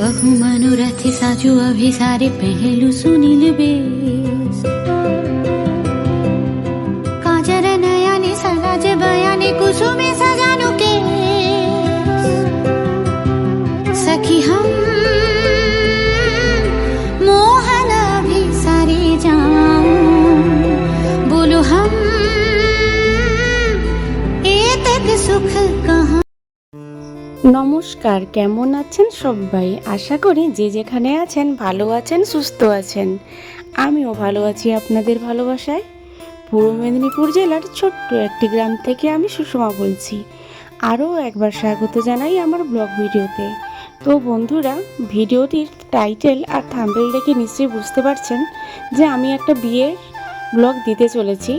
बहु मनोरथी साजु अभिसारे पहलू सुनील बेस। काजर नयने सराज बयाने कुसुमे सजानु के सखी हम নমস্কার, কেমন আছেন সবাই? আশা করি যে যেখানে আছেন ভালো আছেন, সুস্থ আছেন। আমিও ভালো আছি, আপনাদের ভালোবাসায়। পূর্ব মেদিনীপুর জেলার ছোট্ট একটি গ্রাম থেকে আমি সুষমা বলছি। আরও একবার স্বাগত জানাই আমার ব্লগ ভিডিওতে। তো বন্ধুরা, ভিডিওটির টাইটেল আর থাম্বেল দেখে নিশ্চয়ই বুঝতে পারছেন যে আমি একটা বিয়ের ব্লগ দিতে চলেছি।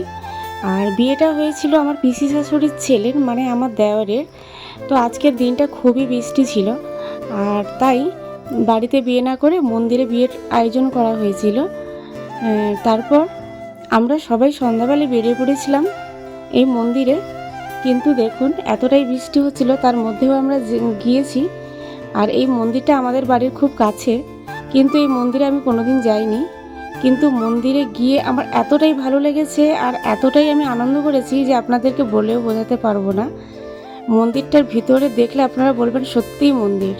আর বিয়েটা হয়েছিল আমার পিসি শাশুড়ির ছেলের মানে আমার দেওরের তো আজকের দিনটা খুবই বৃষ্টি ছিল। আর তাই বাড়িতে বিয়ে না করে মন্দিরে বিয়ের আয়োজন করা হয়েছিল। তারপর আমরা সবাই সন্ধ্যাবেলা বেরিয়ে পড়েছিলাম এই মন্দিরে। কিন্তু দেখুন, এতটাই বৃষ্টি হচ্ছিল, তার মধ্যেও আমরা গিয়েছি। আর এই মন্দিরটা আমাদের বাড়ির খুব কাছে। কিন্তু এই মন্দিরে আমি কোনোদিন যাইনি। কিন্তু মন্দিরে গিয়ে আমার এতটাই ভালো লেগেছে আর এতটাই আমি আনন্দ করেছি যে আপনাদেরকে বলেও বোঝাতে পারব না। মন্দিরটার ভিতরে দেখলে আপনারা বলবেন সত্যিই মন্দির।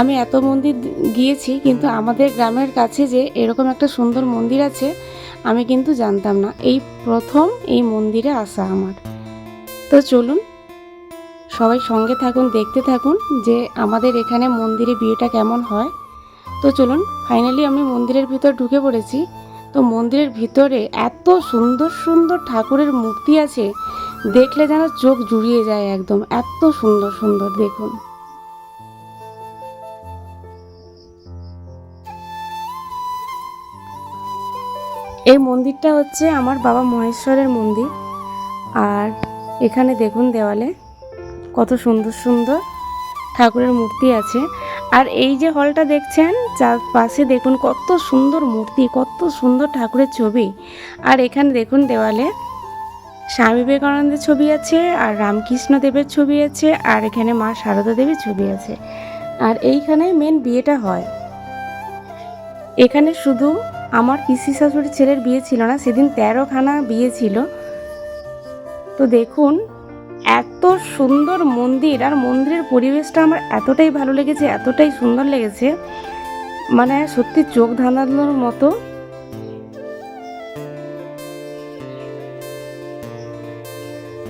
আমি এত মন্দির গিয়েছি কিন্তু আমাদের গ্রামের কাছে যে এরকম একটা সুন্দর মন্দির আছে, আমি কিন্তু জানতাম না। এই প্রথম এই মন্দিরে আসা আমার। তো চলুন, সবাই সঙ্গে থাকুন, দেখতে থাকুন যে আমাদের এখানে মন্দিরে বিয়েটা কেমন হয়। তো চলুন ফাইনালি আমি মন্দিরের ভিতর ঢুকে পড়েছি। তো মন্দিরের ভিতরে এত সুন্দর সুন্দর ঠাকুরের মূর্তি আছে দেখলে যেন চোখ জুড়িয়ে যায় একদম। এত সুন্দর সুন্দর, দেখুন। এই মন্দিরটা হচ্ছে আমার বাবা মহেশ্বরের মন্দির। আর এখানে দেখুন দেওয়ালে কত সুন্দর সুন্দর ঠাকুরের মূর্তি আছে। আর এই যে হলটা দেখছেন, চার পাশে দেখুন কত সুন্দর মূর্তি, কত সুন্দর ঠাকুরের ছবি। আর এখানে দেখুন দেওয়ালে স্বামী বিবেকানন্দের ছবি আছে, আর রামকৃষ্ণ দেবের ছবি আছে, আর এখানে মা সারদা দেবীর ছবি আছে। আর এইখানে মেন বিয়েটা হয়। এখানে শুধু আমার পিসি শাশুড়ির ছেলের বিয়ে ছিল না, সেদিন তেরোখানা বিয়ে ছিল। তো দেখুন, এত সুন্দর মন্দির আর মন্দিরের পরিবেশটা আমার এতটাই ভালো লেগেছে, এতটাই সুন্দর লেগেছে। মানে সত্যি চোখ ধাঁধানোর মতো।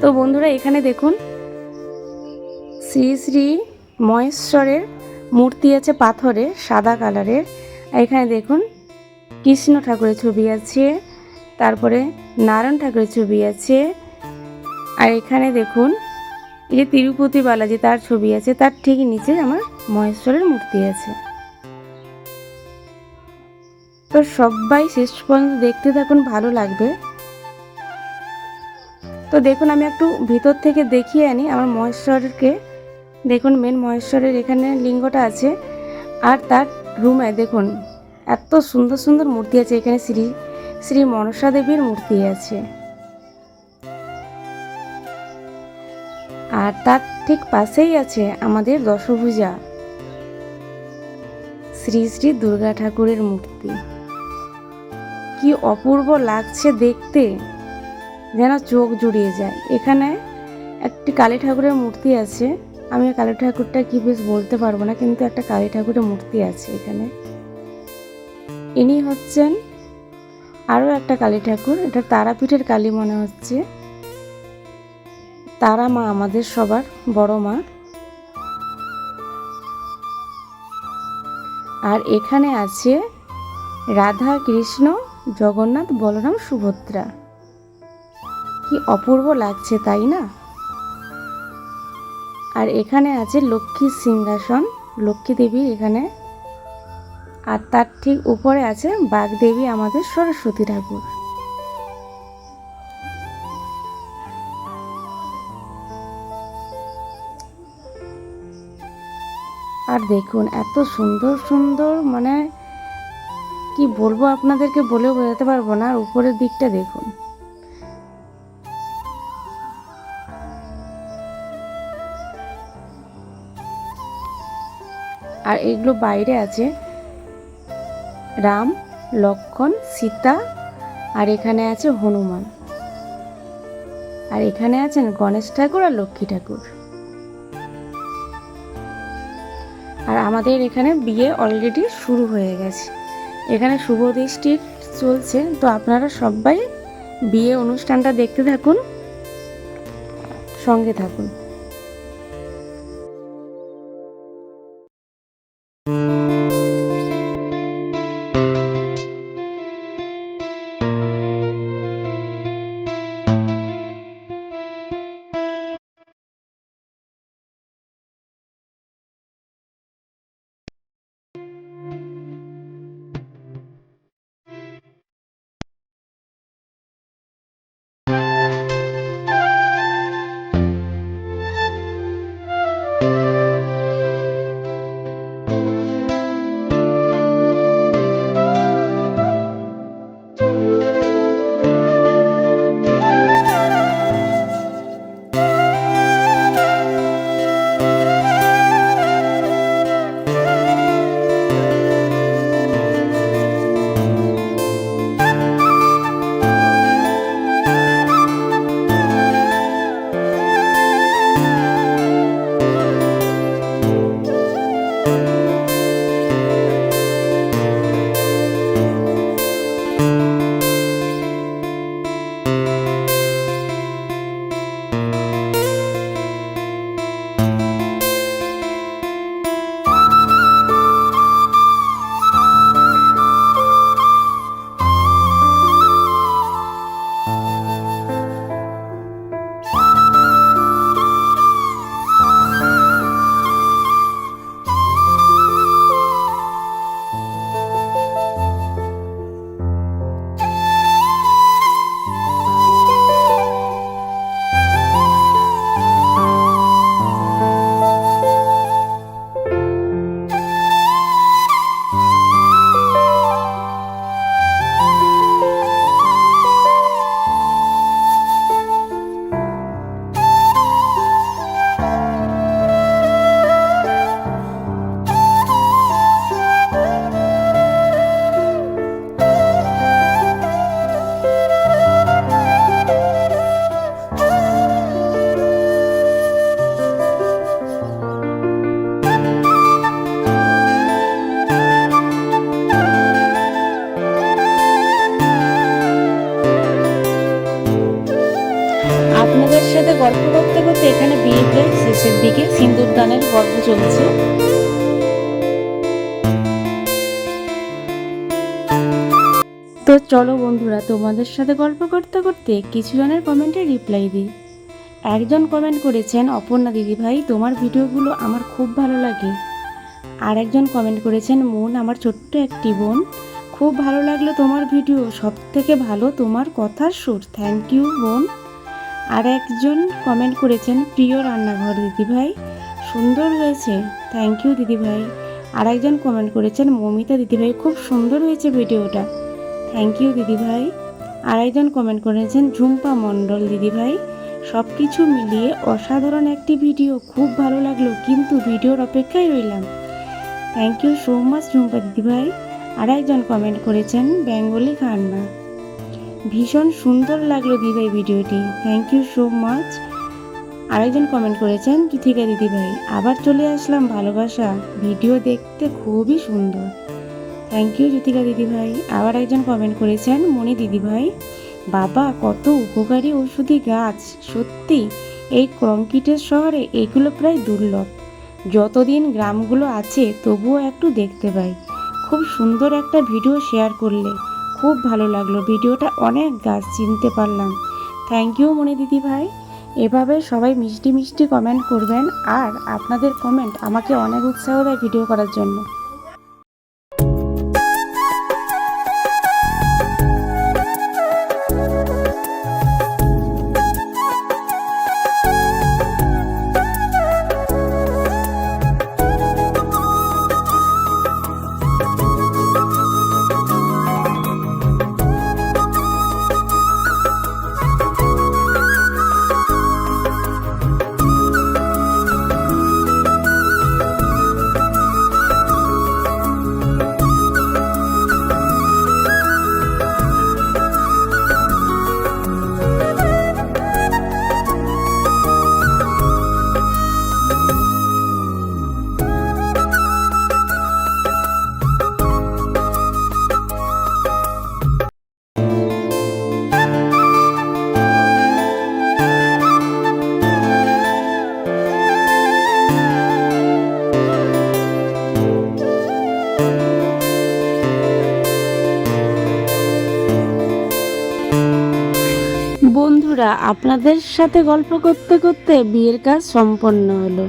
তো বন্ধুরা, এখানে দেখুন, শ্রী শ্রী মহেশ্বরের মূর্তি আছে পাথরে, সাদা কালারের। এখানে দেখুন, কৃষ্ণ ঠাকুরের ছবি আছে, তারপরে নারায়ণ ঠাকুরের ছবি আছে, আর এখানে দেখুন, এই যে তিরুপতি বালাজি তার ছবি আছে, তার ঠিক নিচে আমার মহেশ্বরের মূর্তি আছে। তো সবাই শেষ পর্যন্ত দেখতে থাকুন, ভালো লাগবে। তো দেখুন, আমি একটু ভিতর থেকে দেখিয়ে আনি আমার মহেশ্বরকে। দেখুন মেন মহেশ্বরের এখানে লিঙ্গটা আছে আর তার রুমে দেখুন, এত সুন্দর সুন্দর মূর্তি আছে। এখানে শ্রী শ্রী মনসা দেবীর মূর্তি আছে। আর তার ঠিক পাশেই আছে আমাদের দশভূজা। শ্রী শ্রী দুর্গা ঠাকুরের মূর্তি। কি অপূর্ব লাগছে দেখতে। যেন চোখ জুড়িয়ে যায়। এখানে একটি কালী ঠাকুরের মূর্তি আছে। আমি কালী ঠাকুরটা কি বেশ বলতে পারব না, কিন্তু একটা কালী ঠাকুরের মূর্তি আছে এখানে। ইনি হচ্ছেন আরও একটা কালী ঠাকুর, এটা তারাপীঠের কালী মনে হচ্ছে। তারা মা, আমাদের সবার বড় মা। আর এখানে আছে রাধা, কৃষ্ণ, জগন্নাথ, বলরাম, সুভদ্রা। কি অপূর্ব লাগছে, তাই না? আর এখানে আছে লক্ষ্মীর সিংহাসন। লক্ষ্মী দেবী এখানে। আর তার ঠিক উপরে আছে বাগদেবী আমাদের সরস্বতী ঠাকুর। আর দেখুন, এত সুন্দর সুন্দর মানে কি বলব আপনাদেরকে বলেও বোঝাতে পারব না। আর উপরের দিকটা দেখুন। আর এগুলো বাইরে আছে। রাম, লক্ষণ, সীতা, আর এখানে আছে হনুমান। আর এখানে আছেন গণেশ ঠাকুর আর লক্ষ্মী ঠাকুর। আর আমাদের এখানে বিয়ে অলরেডি শুরু হয়ে গেছে। এখানে শুভ দৃষ্টি চলছে, তো আপনারা সবাই বিয়ে অনুষ্ঠানটা দেখতে থাকুন, সঙ্গে থাকুন। আপনাদের সাথে গল্প করতে করতে এখানে বিয়ে প্রায় শেষের দিকে সিন্দুর দানের গল্প চলছে। তো চলো বন্ধুরা, তোমাদের সাথে গল্প করতে করতে কিছু জনের কমেন্টে রিপ্লাই দিই। একজন কমেন্ট করেছেন, অপর্ণা দিদিভাই, তোমার ভিডিওগুলো আমার খুব ভালো লাগে। আর একজন কমেন্ট করেছেন, মন আমার ছোট্ট একটি বোন, খুব ভালো লাগল তোমার ভিডিও সব থেকে ভালো তোমার কথার সুর। থ্যাংক ইউ বোন। আর একজন কমেন্ট করেছেন, প্রিয় রান্নাঘর দিদিভাই, সুন্দর হয়েছে থ্যাংক ইউ দিদিভাই। আর একজন কমেন্ট করেছেন, মমিতা দিদিভাই, খুব সুন্দর হয়েছে ভিডিওটা থ্যাংক ইউ দিদিভাই। আর একজন কমেন্ট করেছেন, ঝুম্পা মণ্ডল দিদিভাই সব কিছু মিলিয়ে অসাধারণ একটি ভিডিও, খুব ভালো লাগল, কিন্তু ভিডিওর অপেক্ষায় রইলাম। Thank you so much Jhumpa দিদিভাই। আর একজন কমেন্ট করেছেন, বেঙ্গলি খান্না। ভীষণ সুন্দর লাগল দিদিভাই ভিডিওটি। থ্যাংক ইউ সো মাচ আরেকজন কমেন্ট করেছেন যুথিকা দিদিভাই আবার চলে আসলাম ভালোবাসা। ভিডিও দেখতে খুবই সুন্দর। থ্যাংক ইউ যুথিকা দিদিভাই আবার একজন কমেন্ট করেছেন, মণি দিদিভাই বাবা কত উপকারী ওষুধি গাছ। সত্যি, এই কংক্রিটের শহরে এগুলো প্রায় দুর্লভ। যতদিন গ্রামগুলো আছে, তবুও একটু দেখতে পাই। খুব সুন্দর একটা ভিডিও শেয়ার করলে। খুব ভালো লাগল। ভিডিওটা অনেক গাছ চিনতে পারলাম। থ্যাংক ইউ মনে দিদি ভাই। এভাবে সবাই মিষ্টি মিষ্টি কমেন্ট করবেন আর আপনাদের কমেন্ট আমাকে অনেক উৎসাহ দেয় ভিডিও করার জন্য। বন্ধুরা, আপনাদের সাথে গল্প করতে করতে বিয়ের কাজ সম্পন্ন হলো।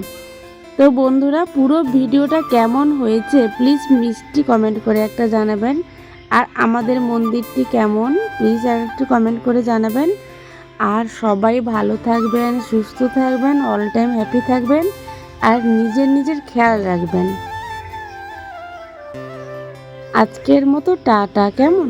তো বন্ধুরা, পুরো ভিডিওটা কেমন হয়েছে প্লিজ মিষ্টি কমেন্ট করে একটা জানাবেন। আর আমাদের মন্দিরটি কেমন প্লিজ আর একটু কমেন্ট করে জানাবেন। আর সবাই ভালো থাকবেন, সুস্থ থাকবেন অল টাইম হ্যাপি থাকবেন, আর নিজের নিজের খেয়াল রাখবেন। আজকের মতো টাটা, কেমন?